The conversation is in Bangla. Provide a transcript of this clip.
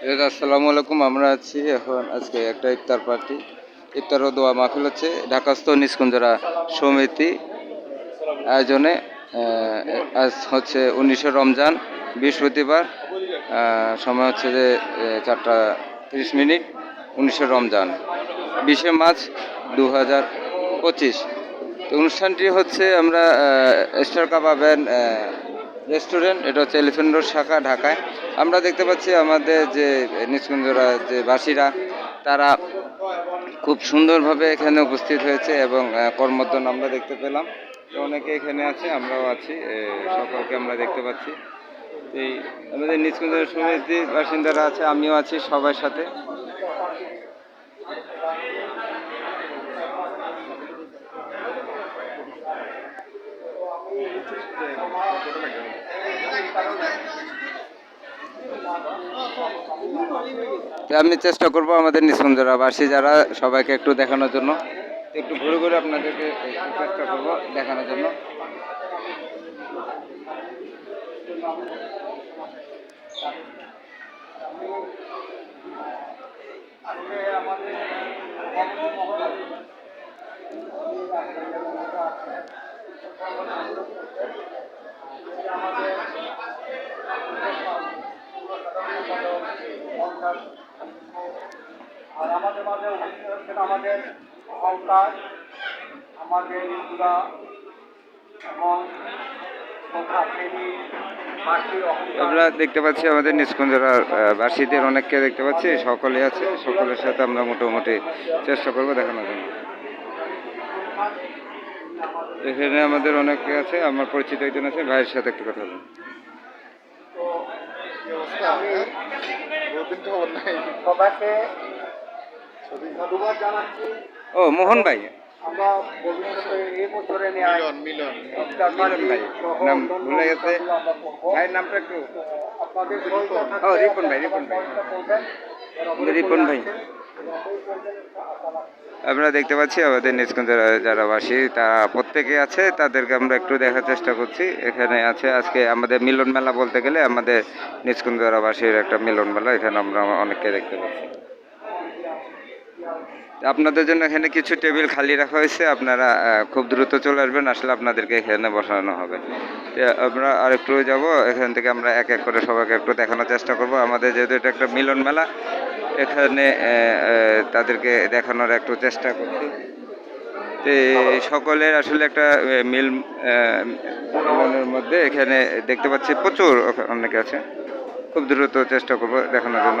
আসসালামু আলাইকুম, আমরা আছি এখন আজকে একটা ইফতার পার্টি। ইফতার ও দোয়া মাহফিল হচ্ছে ঢাকাস্থ নিষ্কুঞ্জরা সমিতি আয়োজনে আজ হচ্ছে উনিশে রমজান, বৃহস্পতিবার সময় হচ্ছে যে চারটা তিরিশ মিনিট, উনিশে রমজান, বিশে মার্চ দু হাজার পঁচিশ অনুষ্ঠানটি হচ্ছে আমরা স্টার কাবাবেন রেস্টুরেন্ট এটা হচ্ছে এলিফেন্ট রোড শাখা ঢাকায়। আমরা দেখতে পাচ্ছি আমাদের যে নিষ্কুঞ্জরা যে বাসীরা তারা খুব সুন্দরভাবে এখানে উপস্থিত হয়েছে এবং আহ, কর্মদ্দন আমরা দেখতে পেলাম। অনেকে এখানে আছে আমরাও আছি সকলকে আমরা দেখতে পাচ্ছি। এই আমাদের নিষ্কুঞ্জরা সমিতির বাসিন্দারা আছে আমিও আছি সবার সাথে। আমি চেষ্টা করব আমাদের নিঃসন্দেহবাসী যারা সবাইকে একটু দেখানোর জন্য। একটু ঘুরে ঘুরে আপনাদেরকে চেষ্টা করব দেখানোর জন্য। মাঝে উপস্থিত হচ্ছেন আমাদের অহংকার আমাদের ইন্দুরা এবং আমরা দেখতে পাচ্ছি আমাদের নিষ্কুঞ্জরা বাসীদের অনেককে দেখতে পাচ্ছি সকলে আছে সকলের সাথে আমরা মোটামুটি চেষ্টা করব দেখানোর জন্য। এখানে আমাদের অনেকে আছে আমার পরিচিত একজন আছে ভাইয়ের সাথে একটু কথা বলুন। সবাইকে ও মোহন ভাই। আমরা ভবিষ্যতে এই বছরে নেওয়া মিলন মিলন। ভাই নাম ভুলে গেছে। ভাইয়ের নামটা একটু ও, রিপন ভাই, রিপন ভাই। রিপন ভাই। আমরা দেখতে পাচ্ছি আমাদের নিষ্কুঞ্জরা যারা বাসী তারা প্রত্যেকে আছে তাদেরকে আমরা একটু দেখার চেষ্টা করছি। এখানে আছে আজকে আমাদের মিলন মেলা বলতে গেলে আমাদের নিষ্কুঞ্জরা বাসীর একটা মিলন মেলা এখানে আমরা অনেককে দেখতে পাচ্ছি। আপনাদের জন্য এখানে কিছু টেবিল খালি রাখা হয়েছে, আপনারা খুব দ্রুত চলে আসবেন, আসলে আপনাদেরকে এখানে বসানো হবে। আমরা আরেকটু যাব, এখান থেকে আমরা এক এক করে সবাইকে একটু দেখানোর চেষ্টা করব। আমাদের যেহেতু এটা একটা মিলন মেলা, এখানে তাদেরকে দেখানোর একটু চেষ্টা করছি। তো সকলের আসলে একটা মিল মিলনের মধ্যে এখানে দেখতে পাচ্ছি প্রচুর অনেকে আছে। খুব দ্রুত চেষ্টা করব দেখানোর জন্য।